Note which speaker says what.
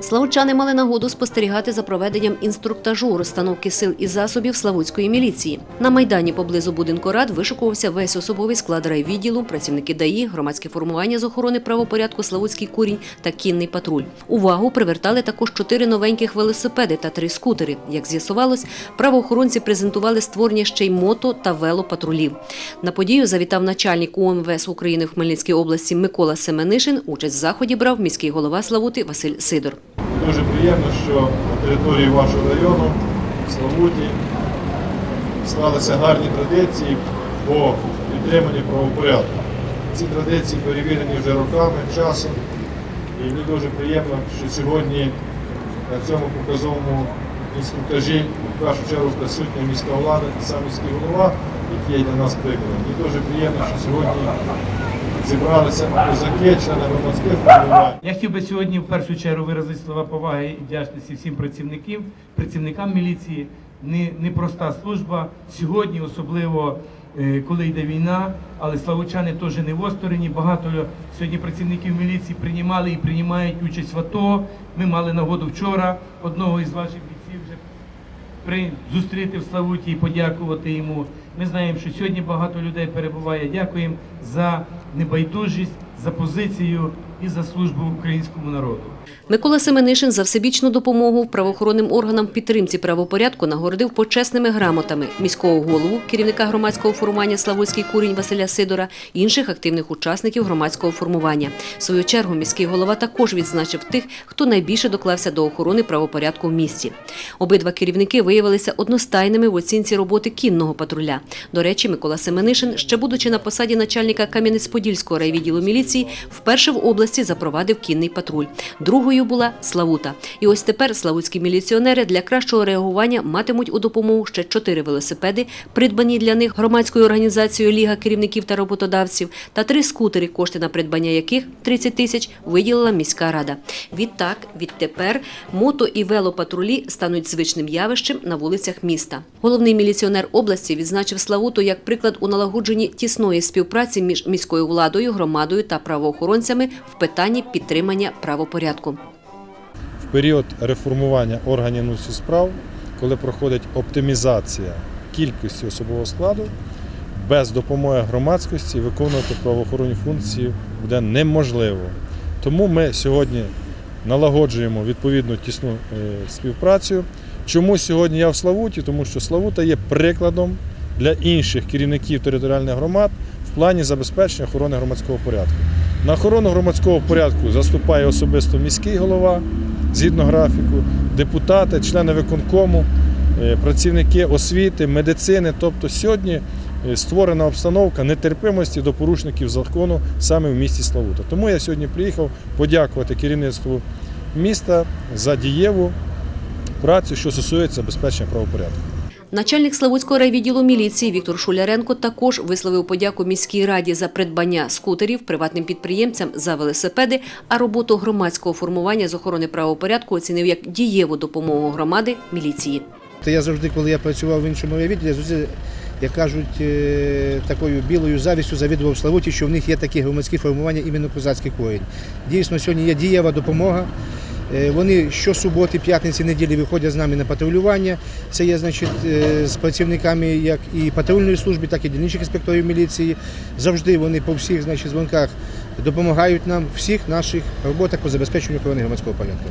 Speaker 1: Славучани мали нагоду спостерігати за проведенням інструктажу розстановки сил і засобів Славутської міліції. На майдані поблизу будинку рад вишукувався весь особовий склад райвідділу, працівники ДАІ, громадське формування з охорони правопорядку Славутський курінь та кінний патруль. Увагу привертали також чотири новеньких велосипеди та три скутери. Як з'ясувалось, правоохоронці презентували створення ще й мото та велопатрулів. На подію завітав начальник УМВС України в Хмельницькій області Микола Семенишин. Участь в заході брав міський голова Славути Василь Сидор.
Speaker 2: Дуже приємно, що на території вашого району, в Славуті, склалися гарні традиції по підтриманню правопорядку. Ці традиції перевірені вже роками, часом. І мені дуже приємно, що сьогодні на цьому показовому інструктажі в першу чергу присутня міська влада сам міський голова, який є для нас прикладом. Мені дуже приємно, що сьогодні зібралися козаки, члени громадських формувань.
Speaker 3: Я хотів би сьогодні в першу чергу виразити слова поваги і вдячності всім працівників, працівникам міліції. Не- Непроста служба сьогодні, особливо е, коли йде війна, але славучани теж не в остороні. Багато сьогодні працівників міліції приймали і приймають участь в АТО. Ми мали нагоду вчора одного із ваших бійців вже при зустріти в Славуті і подякувати йому. Ми знаємо, що сьогодні багато людей перебуває. Дякуємо за небайдужість, за позицію і за службу українському народу.
Speaker 1: Микола Семенишин за всебічну допомогу правоохоронним органам підтримці правопорядку нагородив почесними грамотами міського голову, керівника громадського формування Славутський курінь Василя Сидора, інших активних учасників громадського формування. В свою чергу міський голова також відзначив тих, хто найбільше доклався до охорони правопорядку в місті. Обидва керівники виявилися одностайними в оцінці роботи кінного патруля. До речі, Микола Семенишин, ще будучи на посаді начальника Кам'янець-Подільського райвідділу міліції, вперше в області запровадив кінний патруль. Другою була Славута. І ось тепер славутські міліціонери для кращого реагування матимуть у допомогу ще чотири велосипеди, придбані для них громадською організацією Ліга керівників та роботодавців, та три скутери, кошти на придбання яких 30 тисяч виділила міська рада. Відтак, відтепер мото і велопатрулі стануть звичним явищем на вулицях міста. Головний міліціонер області відзначив Славуту як приклад у налагодженні тісної співпраці між міською владою, громадою та правоохоронцями в питанні підтримання правопорядку.
Speaker 2: в період реформування органів внутрішніх справ, коли проходить оптимізація кількості особового складу, без допомоги громадськості виконувати правоохоронні функції буде неможливо. Тому ми сьогодні налагоджуємо відповідну тісну е, співпрацю. Чому сьогодні я в Славуті? Тому що Славута є прикладом для інших керівників територіальних громад в плані забезпечення охорони громадського порядку. На охорону громадського порядку заступає особисто міський голова згідно графіку, депутати, члени виконкому, е, працівники освіти, медицини. Тобто сьогодні е, створена обстановка нетерпимості до порушників закону саме в місті Славута. Тому я сьогодні приїхав подякувати керівництву міста за дієву працю, що стосується забезпечення правопорядку.
Speaker 1: Начальник Славутського райвідділу міліції Віктор Шуляренко також висловив подяку міській раді за придбання скутерів приватним підприємцям за велосипеди, а роботу громадського формування з охорони правопорядку оцінив як дієву допомогу громади міліції.
Speaker 4: Я завжди, коли я працював в іншому райвідділі, завжди, як кажуть, е, такою білою завістю завідував Славуті, що в них є такі громадські формування іменно козацький корінь. Дійсно, сьогодні є дієва допомога. Е, Вони щосуботи, п'ятниці, неділі виходять з нами на патрулювання. Це є значить, е, з працівниками як і патрульної служби, так і дільничих інспекторів міліції. Завжди вони по всіх значить, дзвонках допомагають нам всіх наших роботах по забезпеченню охорони громадського порядку.